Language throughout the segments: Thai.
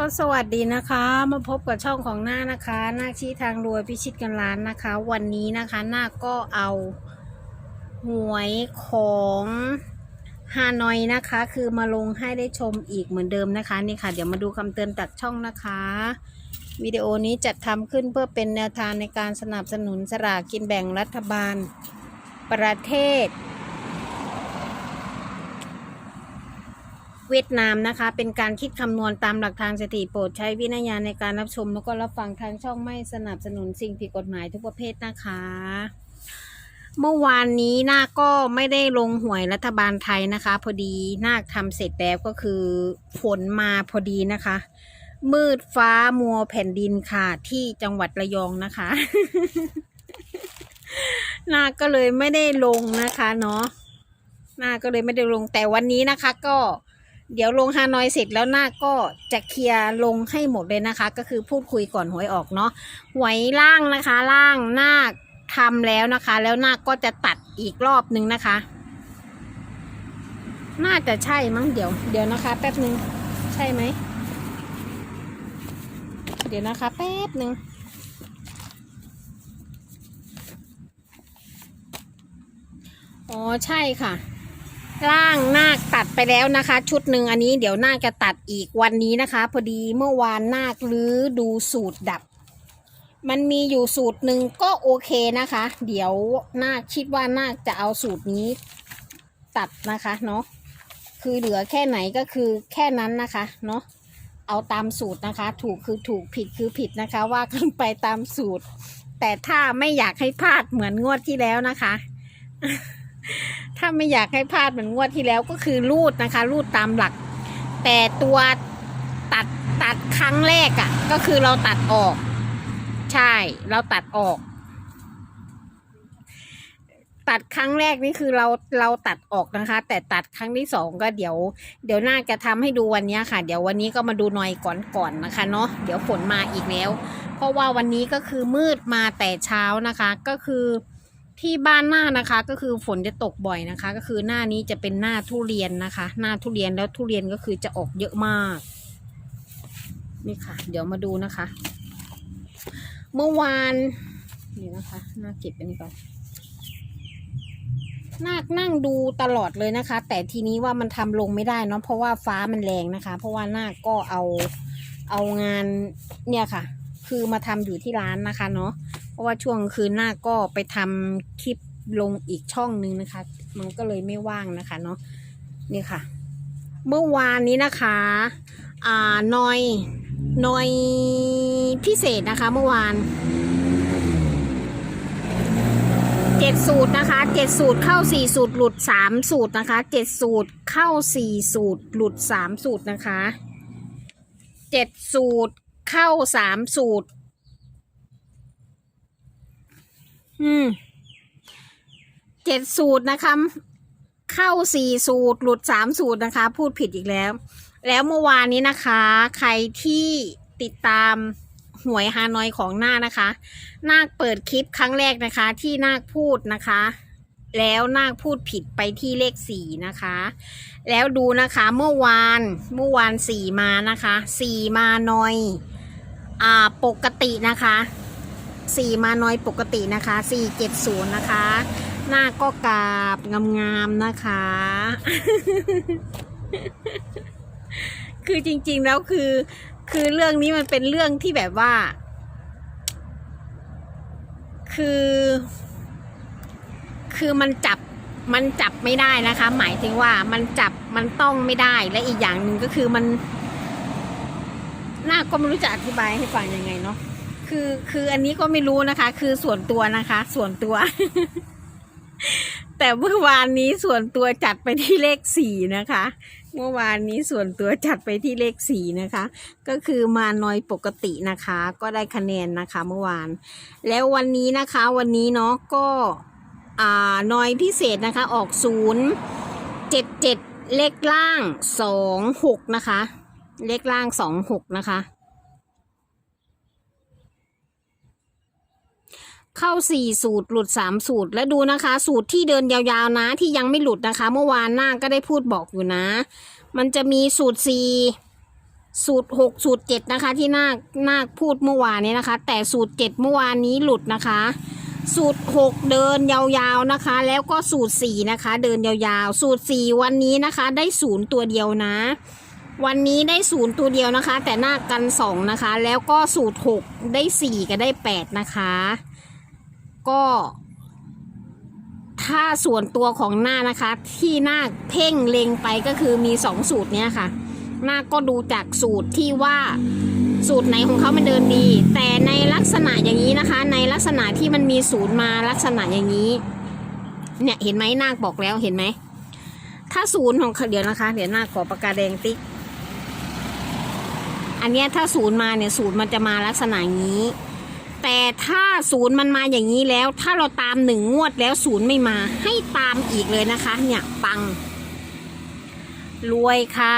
ก็สวัสดีนะคะ มาพบกับช่องของหน้านะคะ หน้าชี้ทางรวยพิชิตกันล้านนะคะ วันนี้นะคะหน้าก็เอาหวยของฮานอยนะคะ คือมาลงให้ได้ชมอีกเหมือนเดิมนะคะนี่ค่ะ เดี๋ยวมาดูคำเตือนจากช่องนะคะ วิดีโอนี้จัดทำขึ้นเพื่อเป็นแนวทางในการสนับสนุนสลากกินแบ่งรัฐบาล ประเทศ เวียดนามนะคะ เป็นการคิดคำนวณตามหลักทางสถิติโปรดใช้วินัยญาณในการรับชม แล้วก็รับฟังทางช่องไม่สนับสนุนสิ่งผิดกฎหมายทุกประเภทนะคะ เมื่อวานนี้นาคก็ไม่ได้ลงหวยรัฐบาลไทยนะคะ พอดีนาคทำเสร็จแล้วก็คือฝนมาพอดีนะคะ มืดฟ้ามัวแผ่นดินค่ะ ที่จังหวัดระยองนะคะนาก็เลยไม่ได้ลงนะคะเนาะนาก็เลยไม่ได้ลงแต่วันนี้นะคะ ก็ เดี๋ยวลงฮานอยเสร็จแล้วหน้าก็จะเคลียร์ลงให้หมดเลยนะคะ ก็คือพูดคุยก่อนหวยออกเนาะหวยล่างนะคะล่างหน้าทำแล้วนะคะ แล้วหน้าก็จะตัดอีกรอบนึงนะคะ น่าจะใช่มั้งเดี๋ยว เดี๋ยวนะคะ แป๊บนึงใช่ไหมเดี๋ยวนะคะ แป๊บหนึ่งอ๋อใช่ค่ะ ร่างนาคตัดไปแล้วนะคะ ชุดหนึ่งอันนี้เดี๋ยวนาคจะตัดอีกวันนี้นะคะ พอดีเมื่อวานนาครื้อดูสูตรดับ มันมีอยู่สูตรหนึ่งก็โอเคนะคะ เดี๋ยวนาคคิดว่านาคจะเอาสูตรนี้ตัดนะคะเนาะคือเหลือแค่ไหนก็คือแค่นั้นนะคะเนาะเอาตามสูตรนะคะ ถูกคือถูกผิดคือผิดนะคะ ว่ากันไปตามสูตร แต่ถ้าไม่อยากให้พลาดเหมือนงวดที่แล้วนะคะ ถ้าไม่อยากให้พลาดเหมือนงวดที่แล้วก็คือรูดนะคะ รูดตามหลัก แต่ตัวตัดตัดครั้งแรกอะ่ะ ก็คือเราตัดออก ใช่ เราตัดออก ตัดครั้งแรกนี่คือเราเราตัดออกนะคะ แต่ตัดครั้งที่สองก็เดี๋ยว เดี๋ยวน่าจะทำให้ดูวันนี้ค่ะ เดี๋ยววันนี้ก็มาดูหน่อยก่อนก่อนนะคะเนาะเดี๋ยวฝนมาอีกแล้ว เพราะว่าวันนี้ก็คือมืดมาแต่เช้านะคะ ก็คือ ที่บ้านหน้านะคะ ก็คือฝนจะตกบ่อยนะคะ ก็คือหน้านี้จะเป็นหน้าทุเรียนนะคะ หน้าทุเรียนแล้วทุเรียนก็คือจะออกเยอะมาก นี่ค่ะ เดี๋ยวมาดูนะคะ เมื่อวานนี่นะคะหน้าเก็บอันนี้ก่อนนาคนั่งดูตลอดเลยนะคะ แต่ทีนี้ว่ามันทำลงไม่ได้เนาะเพราะว่าฟ้ามันแรงนะคะ เพราะว่านาคก็เอาเอางานเนี่ยค่ะ คือมาทำอยู่ที่ร้านนะคะเนาะ เพราะว่าช่วงคืนหน้าก็ไปทำคลิปลงอีกช่องนึงนะคะ มันก็เลยไม่ว่างนะคะเนาะนี่ค่ะ เมื่อวานนี้นะคะ อ่านอยนอยพิเศษนะคะ เมื่อวานเจ็ดสูตรนะคะเจ็ดสูตรเข้าสี่สูตรหลุดสามสูตรนะคะเจ็ดสูตรเข้าสี่สูตรหลุดสามสูตรนะคะเจ็ดสูตรเข้าสามสูตร อืมเจ็ดสูตรนะคะ เข้าสี่สูตร หลุดสามสูตรนะคะ พูดผิดอีกแล้ว แล้วเมื่อวานนี้นะคะ ใครที่ติดตามหวยฮานอยของหน้านะคะ นาคเปิดคลิปครั้งแรกนะคะ ที่นาคพูดนะคะ แล้วนาคพูดผิดไปที่เลขสี่นะคะ แล้วดูนะคะเมื่อวานเมื่อวานสี่มานะคะสี่มาหน่อย อ่าปกตินะคะ สี่มาน้อยปกตินะคะสี่เจ็ดศูนย์นะคะ หน้าก็กราบงามๆนะคะ คือจริงๆแล้วคือ คือเรื่องนี้มันเป็นเรื่องที่แบบว่า คือ คือมันจับมันจับไม่ได้นะคะ หมายถึงว่ามันจับมันต้องไม่ได้และอีกอย่างหนึ่งก็คือมันหน่าก็ไม่รู้จะอธิบายให้ฟังยังไงเนาะ คือคืออันนี้ก็ไม่รู้นะคะ คือส่วนตัวนะคะ ส่วนตัว แต่เมื่อวานนี้ส่วนตัวจัดไปที่เลขสี่นะคะ เมื่อวานนี้ส่วนตัวจัดไปที่เลขสี่นะคะ ก็คือมาน้อยปกตินะคะ ก็ได้คะแนนนะคะ เมื่อวาน แล้ววันนี้นะคะ วันนี้เนาะก็อ่าน้อยพิเศษนะคะ ออกศูนย์เจ็ดเจ็ดเลขล่างสองหกนะคะ เลขล่างสองหกนะคะ เข้าสี่สูตรหลุดสามสูตร แล้วดูนะคะ สูตรที่เดินยาวๆนะที่ยังไม่หลุดนะคะ เมื่อวานหน้าก็ได้พูดบอกอยู่นะ มันจะมีสูตรสี่สูตรหกสูตรเจ็ดนะคะ ที่นาคนาคพูดเมื่อวานนี้นะคะ แต่สูตรเจ็ดเมื่อวานนี้หลุดนะคะ สูตรหกเดินยาวๆนะคะ แล้วก็สูตรสี่นะคะ เดินยาวๆ สูตรสี่วันนี้นะคะ ได้ศูนย์ตัวเดียวนะ วันนี้ได้ศูนย์ตัวเดียวนะคะ แต่หน้ากันสองนะคะ แล้วก็สูตรหกได้สี่กับได้แปดนะคะ ก็ ถ้าส่วนตัวของหน้านะคะ ที่หน้าเพ่งเล็งไปก็คือมีสองสูตรเนี้ยค่ะ หน้าก็ดูจากสูตรที่ว่าสูตรไหนของเขามันเดินดี แต่ในลักษณะอย่างนี้นะคะ ในลักษณะที่มันมีศูนย์มาลักษณะอย่างนี้ เนี่ยเห็นไหมนาคบอกแล้วเห็นไหมถ้าศูนย์ของเขาเดี๋ยวนะคะ เดี๋ยวนาคขอปากกาแดงติ๊กอันเนี้ยถ้าศูนย์มาเนี่ยศูนย์มันจะมาลักษณะอย่างนี้ แต่ถ้าศูนย์มันมาอย่างนี้แล้ว ถ้าเราตามหนึ่งงวดแล้วศูนย์ไม่มาให้ตามอีกเลยนะคะ เนี่ยปัง รวยค่ะ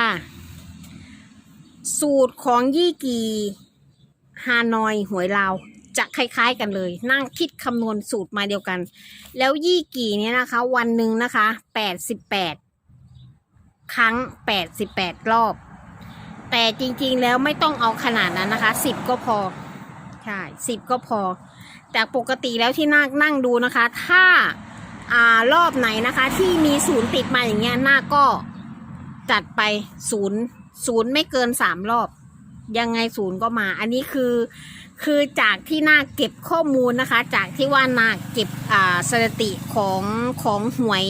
สูตรของยี่กีฮานอยหวยลาวจะคล้ายๆกันเลย นั่งคิดคำนวณสูตรมาเดียวกัน แล้วยี่กี่เนี่ยนะคะ วันหนึ่งนะคะแปดสิบแปดครั้งแปดสิบแปดรอบ แต่จริงๆแล้วไม่ต้องเอาขนาดนั้นนะคะสิบก็พอ ใช่สิบก็พอ แต่ปกติแล้วที่นาคนั่งดูนะคะ ถ้าอ่ารอบไหนนะคะ ที่มีศูนย์ติดมาอย่างเงี้ยนาคก็จัดไปศูนย์ศูนย์ไม่เกินสามรอบ ยังไงศูนย์ก็มา อันนี้คือคือจากที่นาคเก็บข้อมูลนะคะ จากที่ว่านาคเก็บอ่าสถิติของของหวย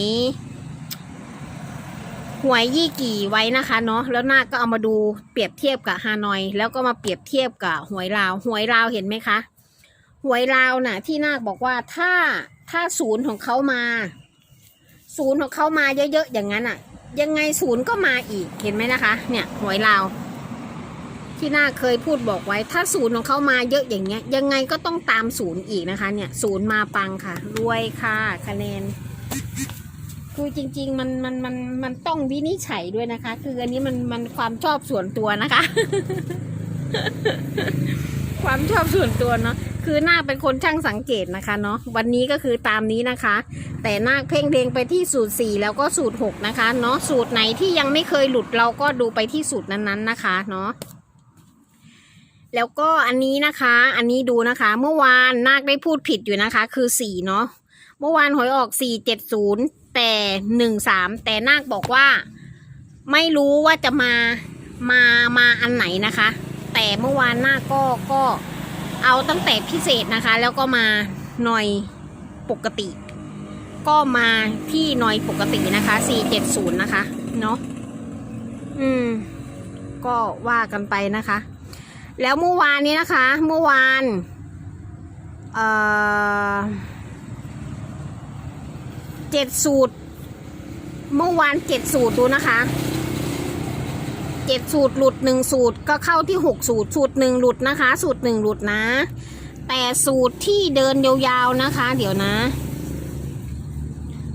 หวยยี่กี่ไว้นะคะเนาะแล้วนาคก็เอามาดูเปรียบเทียบกับฮานอย แล้วก็มาเปรียบเทียบกับหวยลาวหวยลาวเห็นไหมคะหวยลาวน่ะ ที่นาคบอกว่าถ้าถ้าศูนย์ของเขามา ศูนย์ของเขามาเยอะๆอย่างนั้นอะ ยังไงศูนย์ก็มาอีกเห็นไหมนะคะ เนี่ยหวยลาวที่นาคเคยพูดบอกไว้ ถ้าศูนย์ของเขามาเยอะอย่างเงี้ย ยังไงก็ต้องตามศูนย์อีกนะคะ เนี่ย ศูนย์มาปังค่ะ รวยค่ะ คะแนน คือจริง ๆ มันมันมันมันต้องวินิจฉัยด้วยนะคะ คืออันนี้มันมันความชอบส่วนตัวนะคะ ความชอบส่วนตัวเนาะคือนาคเป็นคนช่างสังเกตนะคะเนาะวันนี้ก็คือตามนี้นะคะ แต่นาคเพ่งเล็งไปที่สูตรสี่แล้วก็สูตรหกนะคะเนาะสูตรไหนที่ยังไม่เคยหลุดเราก็ดูไปที่สูตรนั้นๆนะคะเนาะแล้วก็อันนี้นะคะ อันนี้ดูนะคะ เมื่อวานนาคได้พูดผิดอยู่นะคะ คือสี่เนาะเมื่อวานหวยออกสี่เจ็ดศูนย์ แต่หนึ่งสามแต่นาคบอกว่าไม่รู้ว่าจะมามามาอันไหนนะคะ แต่เมื่อวานนาคก็ก็เอาตั้งแต่พิเศษนะคะ แล้วก็มาหน่อยปกติ ก็มาที่หน่อยปกตินะคะ470นะคะเนาะอืม ก็ว่ากันไปนะคะ แล้วเมื่อวานนี้นะคะ เมื่อวาน เอ่อ เจ็ดสูตร เมื่อวานเจ็ดสูตรดูนะคะเจ็ดสูตรหลุดหนึ่งสูตรก็เข้าที่หกสูตร สูตรหนึ่งหลุดนะคะ สูตรหนึ่งหลุดนะ แต่สูตรที่เดินยาวๆนะคะ เดี๋ยวนะ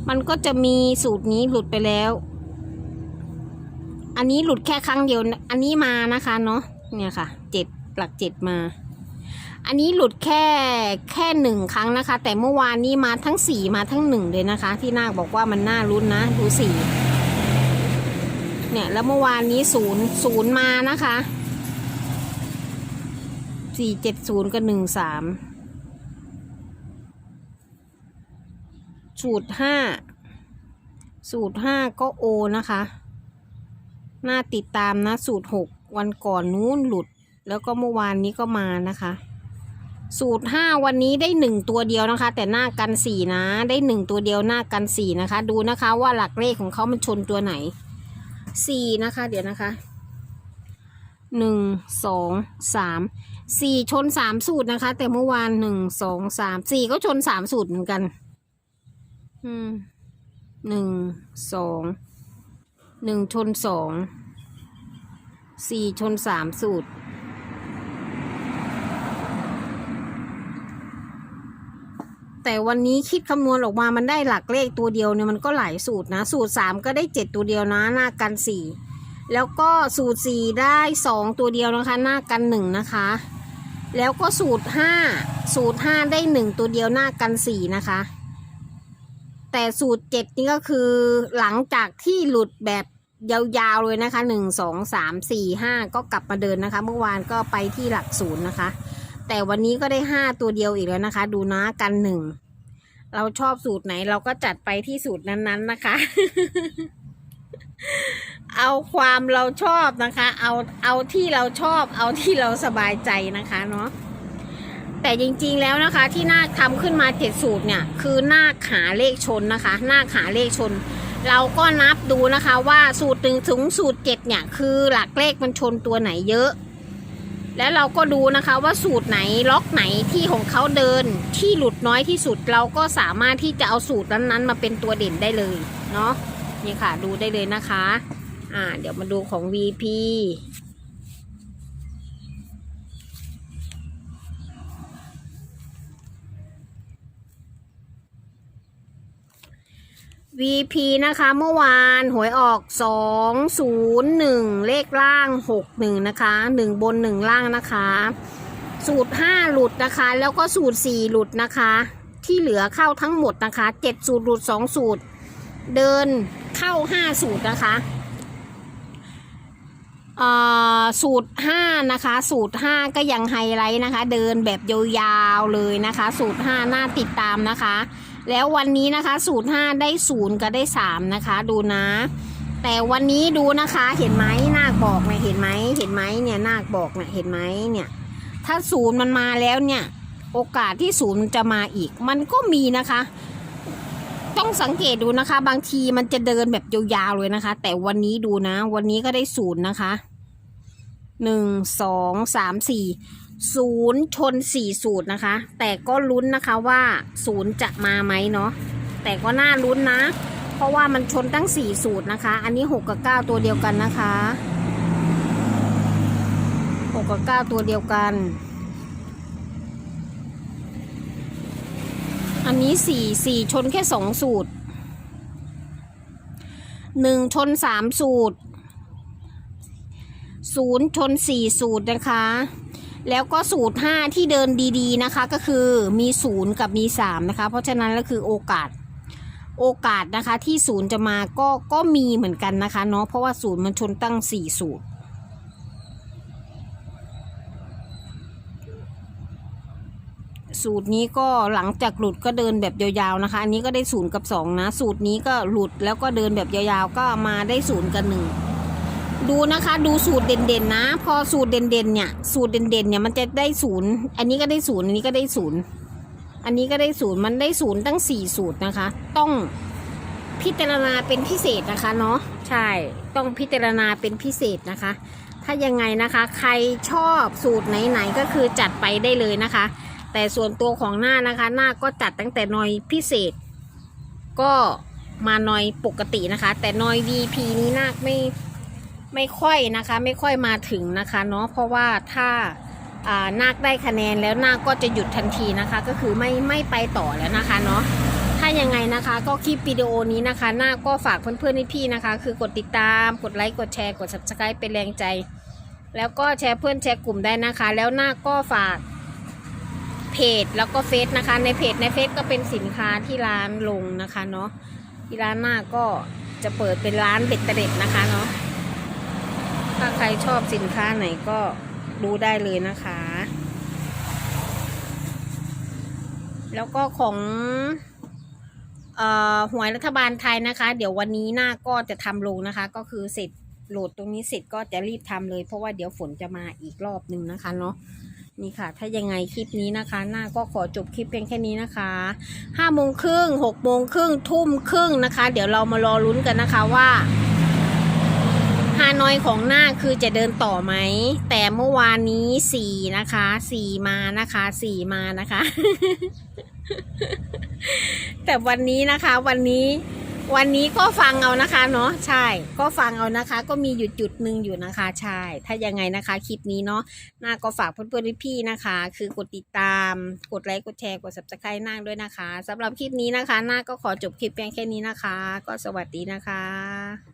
มันก็จะมีสูตรนี้หลุดไปแล้ว อันนี้หลุดแค่ครั้งเดียว อันนี้มานะคะเนาะเนี่ยค่ะเจ็ดหลักเจ็ดมา อันนี้หลุดแค่แค่หนึ่งครั้งนะคะ แต่เมื่อวานนี้มาทั้งสี่มาทั้งหนึ่งเลยนะคะ ที่นาคบอกว่ามันน่ารุ้นนะดูสี่เนี่ยแล้วเมื่อวานนี้ศูนย์ศูนย์มานะคะสี่เจ็ดศูนย์กับหนึ่งสามสูตรห้าสูตรห้าก็โอนะคะน่าติดตามนะสูตรหกวันก่อนนู้นหลุด แล้วก็เมื่อวานนี้ก็มานะคะ สูตรห้าวันนี้ได้หนึ่งตัวเดียวนะคะ แต่หน้ากันสี่นะ ได้หนึ่งตัวเดียวหน้ากันสี่นะคะ ดูนะคะว่าหลักเลขของเขามันชนตัวไหนสี่นะคะ เดี๋ยวนะคะหนึ่งสองสามสี่ชนสามสูตรนะคะ แต่เมื่อวานหนึ่งสองสามสี่ก็ชนสามสูตรเหมือนกัน อืมหนึ่งสองหนึ่งชนสองสี่ชนสามสูตร แต่วันนี้คิดคำนวณออกมามันได้หลักเลขตัวเดียวเนี่ยมันก็หลายสูตรนะ สูตรสามก็ได้เจ็ดตัวเดียวนะ หน้ากันสี่แล้วก็สูตรสี่ได้สองตัวเดียวนะคะ หน้ากันหนึ่งนะคะ แล้วก็สูตรห้าสูตรห้าได้หนึ่งตัวเดียวหน้ากันสี่นะคะ แต่สูตรเจ็ดนี่ก็คือหลังจากที่หลุดแบบยาวๆเลยนะคะหนึ่งสองสามสี่ห้าก็กลับมาเดินนะคะ เมื่อวานก็ไปที่หลักศูนย์นะคะ แต่วันนี้ก็ได้ห้าตัวเดียวอีกแล้วนะคะ ดูนะกันหนึ่ง เราชอบสูตรไหนเราก็จัดไปที่สูตรนั้นๆนะคะ เอาความเราชอบนะคะ เอาเอาที่เราชอบ เอาที่เราสบายใจนะคะเนาะแต่จริงๆแล้วนะคะ ที่นาคทำขึ้นมาเจ็ดสูตรเนี่ย คือนาคหาเลขชนนะคะนาคหาเลขชน เราก็นับดูนะคะว่าสูตรหนึ่งถึงสูตรเจ็ดเนี่ย คือหลักเลขมันชนตัวไหนเยอะ แล้วเราก็ดูนะคะว่าสูตรไหนล็อกไหนที่ของเขาเดินที่หลุดน้อยที่สุดเราก็สามารถที่จะเอาสูตรนั้นๆ มาเป็นตัวเด่นได้เลยเนาะนี่ค่ะดูได้เลยนะคะ อ่า เดี๋ยวมาดูของ VP VP นะคะ เมื่อวานหวยออก 201 เลขล่าง 61 นะคะ 1 บน 1 ล่างนะคะ สูตร 5 หลุดนะคะ แล้วก็สูตร 4 หลุดนะคะ ที่เหลือเข้าทั้งหมดนะคะ 7 สูตรหลุด 2 สูตร เดินเข้า 5 สูตรนะคะเออสูตร 5 นะคะ สูตร 5 ก็ยังไฮไลท์นะคะ เดินแบบยาวๆเลยนะคะ สูตร5หน้าติดตามนะคะ แล้ววันนี้นะคะสูตร5ได้0กับได้3นะคะ ดูนะ แต่วันนี้ดูนะคะเห็นไหมนาคบอกเนี่ยเห็นไหมเห็นไหมเนี่ยนาคบอกเนี่ยเห็นไหมเนี่ย ถ้าศูนย์มันมาแล้วเนี่ย โอกาสที่ศูนย์จะมาอีก มันก็มีนะคะ ต้องสังเกตดูนะคะ บางทีมันจะเดินแบบยาวๆเลยนะคะ แต่วันนี้ดูนะ วันนี้ก็ได้ศูนย์นะคะหนึ่งสองสามสี่ ศูนย์ชนสี่สูตรนะคะ แต่ก็ลุ้นนะคะว่าศูนย์จะมาไหมเนาะแต่ก็น่าลุ้นนะ เพราะว่ามันชนตั้งสี่สูตรนะคะ อันนี้หกกับเก้าตัวเดียวกันนะคะหกกับเก้าตัวเดียวกัน อันนี้สี่สี่ชนแค่สองสูตรหนึ่งชนสามสูตรศูนย์ชนสี่สูตรนะคะ แล้วก็สูตรห้าที่เดินดีๆนะคะ ก็คือมีศูนย์กับมีสามนะคะ เพราะฉะนั้นก็คือโอกาสโอกาสนะคะที่ศูนย์จะมาก็ก็มีเหมือนกันนะคะเนาะเพราะว่าศูนย์มันชนตั้งสี่สูตร สูตรนี้ก็หลังจากหลุดก็เดินแบบยาวๆนะคะ อันนี้ก็ได้ศูนย์กับสองนะ สูตรนี้ก็หลุดแล้วก็เดินแบบยาวๆก็มาได้ศูนย์กับหนึ่ง ดูนะคะดูสูตรเด่นๆนะ พอสูตรเด่นๆเนี่ย สูตรเด่นๆเนี่ยมันจะได้ศูนย์อันนี้ก็ได้ศูนย์อันนี้ก็ได้ศูนย์อันนี้ก็ได้ศูนย์มันได้ศูนย์ตั้งสี่สูตรนะคะ ต้องพิจารณาเป็นพิเศษนะคะเนาะใช่ต้องพิจารณาเป็นพิเศษนะคะ ถ้ายังไงนะคะ ใครชอบสูตรไหนๆก็คือจัดไปได้เลยนะคะ แต่ส่วนตัวของหน้านะคะหน้าก็จัดตั้งแต่นอยพิเศษ ก็มานอยปกตินะคะ แต่นอย VP นี้นาคไม่ ไม่ค่อยนะคะ ไม่ค่อยมาถึงนะคะเนาะเพราะว่าถ้าอ่านาคได้คะแนนแล้วนาคก็จะหยุดทันทีนะคะ ก็คือไม่ไม่ไปต่อแล้วนะคะเนาะถ้ายังไงนะคะก็คลิปวิดีโอนี้นะคะนาคก็ฝากเพื่อนๆพี่ๆนะคะ คือกดติดตามกดไลค์กดแชร์กด subscribe เป็นแรงใจ แล้วก็แชร์เพื่อนแชร์กลุ่มได้นะคะ แล้วนาคก็ฝากเพจแล้วก็เฟซนะคะ ในเพจในเฟซก็เป็นสินค้าที่ร้านลงนะคะเนาะที่ร้านหน้าก็จะเปิดเป็นร้านเบ็ดเตร็ดนะคะเนาะ ถ้าใครชอบสินค้าไหนก็ดูได้เลยนะคะ แล้วก็ของอ่อหวยรัฐบาลไทยนะคะ เดี๋ยววันนี้หน้าก็จะทำลงนะคะ ก็คือเสร็จโหลดตรงนี้เสร็จก็จะรีบทำเลย เพราะว่าเดี๋ยวฝนจะมาอีกรอบหนึ่งนะคะเนาะนี่ค่ะ ถ้ายังไงคลิปนี้นะคะ หน้าก็ขอจบคลิปเพียงแค่นี้นะคะห้าโมงครึ่งหกโมงครึ่งทุ่มครึ่งนะคะ เดี๋ยวเรามารอลุ้นกันนะคะว่าาน้อยของหน้าคือจะเดินต่อไหม แต่เมื่อวานนี้สี่นะคะสี่มานะคะสี่มานะคะ แต่วันนี้นะคะวันนี้วันนี้ก็ฟังเอานะคะเนาะใช่ ก็ฟังเอานะคะ ก็มีอยู่จุดหนึ่งอยู่นะคะ ใช่ ถ้ายังไงนะคะคลิปนี้เนาะนาก็ฝากเพื่อนๆพี่ๆนะคะ คือกดติดตาม กดไลค์กดแชร์กด subscribe นาด้วยนะคะสำหรับคลิปนี้นะคะนาก็ขอจบคลิปเพียงแค่นี้นะคะ ก็สวัสดีนะคะ